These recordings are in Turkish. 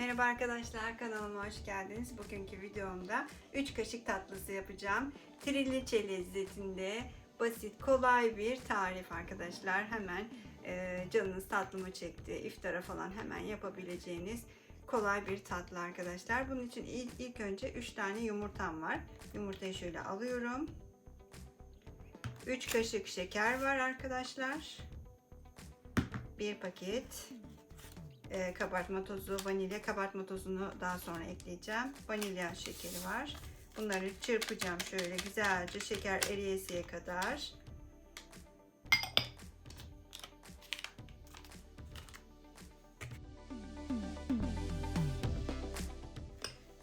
Merhaba arkadaşlar kanalıma hoş geldiniz. Bugünkü videomda 3 kaşık tatlısı yapacağım. Triliçe lezzetinde basit kolay bir tarif arkadaşlar. Hemen e, canınız tatlımı çekti. İftara falan hemen yapabileceğiniz kolay bir tatlı arkadaşlar. Bunun için ilk, ilk önce 3 tane yumurtam var. Yumurtayı şöyle alıyorum. 3 kaşık şeker var arkadaşlar. 1 paket e, kabartma tozu, vanilya kabartma tozunu daha sonra ekleyeceğim. Vanilya şekeri var. Bunları çırpacağım şöyle güzelce şeker eriyesiye kadar.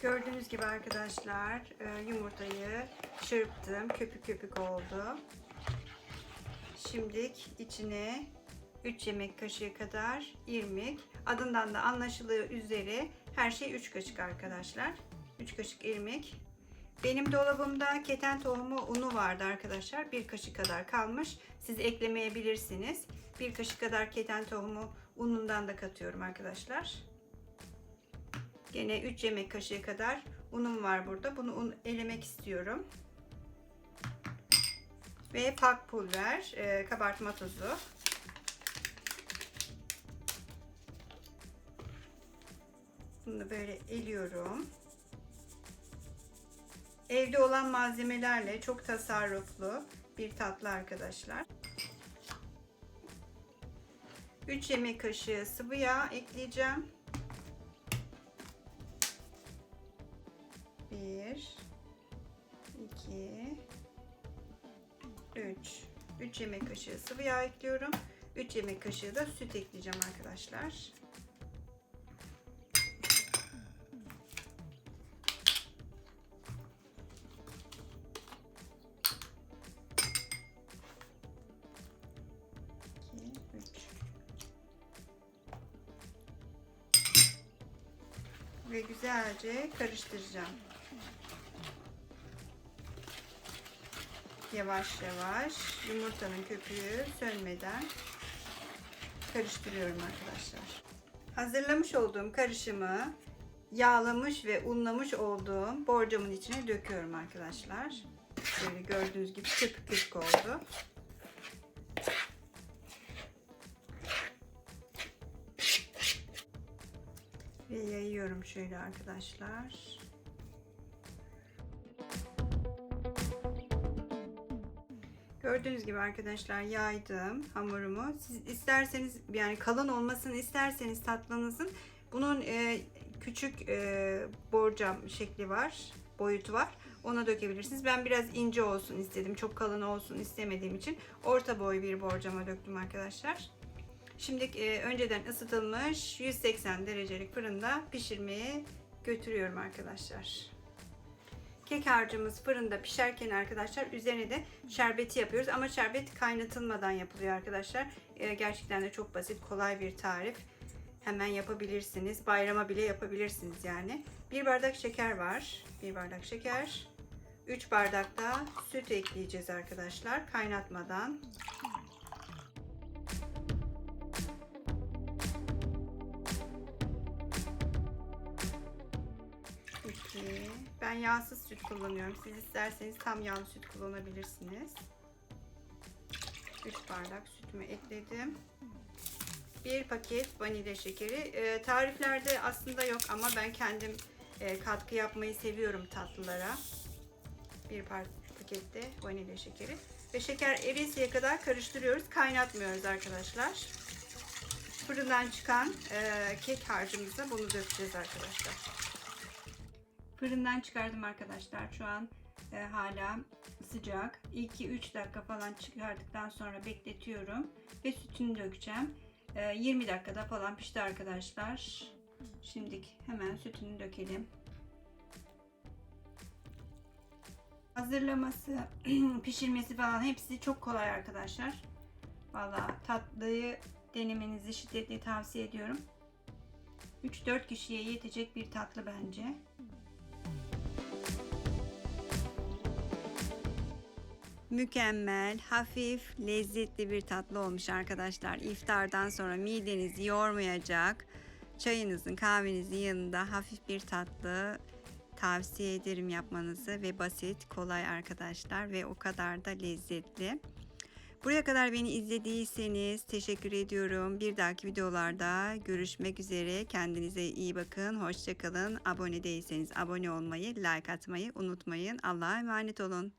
Gördüğünüz gibi arkadaşlar e, yumurtayı çırptım. Köpük köpük oldu. Şimdilik içine 3 yemek kaşığı kadar irmik. Adından da anlaşılıyor üzeri her şey 3 kaşık arkadaşlar. 3 kaşık irmik. Benim dolabımda keten tohumu unu vardı arkadaşlar. 1 kaşık kadar kalmış. Siz eklemeyebilirsiniz. 1 kaşık kadar keten tohumu unundan da katıyorum arkadaşlar. Gene 3 yemek kaşığı kadar unum var burada. Bunu un elemek istiyorum. Ve pak pulver, e, kabartma tozu. Bunu böyle eliyorum. Evde olan malzemelerle çok tasarruflu bir tatlı arkadaşlar. 3 yemek kaşığı sıvı yağ ekleyeceğim. 1 2 3 3 yemek kaşığı sıvı yağ ekliyorum. 3 yemek kaşığı da süt ekleyeceğim arkadaşlar. Ve güzelce karıştıracağım. Yavaş yavaş yumurtanın köpüğü sönmeden karıştırıyorum arkadaşlar. Hazırlamış olduğum karışımı yağlamış ve unlamış olduğum borcamın içine döküyorum arkadaşlar. Böyle gördüğünüz gibi köpük oldu. Ve yayıyorum şöyle arkadaşlar. Gördüğünüz gibi arkadaşlar yaydım hamurumu. Siz isterseniz yani kalın olmasını isterseniz tatlınızın bunun e, küçük e, borcam şekli var, boyutu var. Ona dökebilirsiniz. Ben biraz ince olsun istedim. Çok kalın olsun istemediğim için orta boy bir borcama döktüm arkadaşlar. Şimdi e, önceden ısıtılmış 180 derecelik fırında pişirmeye götürüyorum arkadaşlar. Kek harcımız fırında pişerken arkadaşlar üzerine de şerbeti yapıyoruz. Ama şerbet kaynatılmadan yapılıyor arkadaşlar. E, gerçekten de çok basit, kolay bir tarif. Hemen yapabilirsiniz. Bayrama bile yapabilirsiniz yani. Bir bardak şeker var. Bir bardak şeker. 3 bardak da süt ekleyeceğiz arkadaşlar. Kaynatmadan. Ben yağsız süt kullanıyorum. Siz isterseniz tam yağlı süt kullanabilirsiniz. 3 bardak sütümü ekledim. Bir paket vanilya şekeri. Ee, tariflerde aslında yok ama ben kendim e, katkı yapmayı seviyorum tatlılara. Bir pakette vanilya şekeri. Ve şeker eriyesiye kadar karıştırıyoruz. Kaynatmıyoruz arkadaşlar. Fırından çıkan e, kek harcımıza bunu dökeceğiz arkadaşlar. Fırından çıkardım arkadaşlar. Şu an e, hala sıcak. 2-3 dakika falan çıkardıktan sonra bekletiyorum. Ve sütünü dökeceğim. E, 20 dakikada falan pişti arkadaşlar. Şimdi hemen sütünü dökelim. Hazırlaması, pişirmesi falan hepsi çok kolay arkadaşlar. Valla tatlıyı denemenizi şiddetle tavsiye ediyorum. 3-4 kişiye yetecek bir tatlı bence. Mükemmel, hafif, lezzetli bir tatlı olmuş arkadaşlar. İftardan sonra midenizi yormayacak çayınızın kahvenizin yanında hafif bir tatlı tavsiye ederim yapmanızı ve basit, kolay arkadaşlar ve o kadar da lezzetli. Buraya kadar beni izlediyseniz teşekkür ediyorum. Bir dahaki videolarda görüşmek üzere. Kendinize iyi bakın. Hoşçakalın. Abone değilseniz abone olmayı, like atmayı unutmayın. Allah'a emanet olun.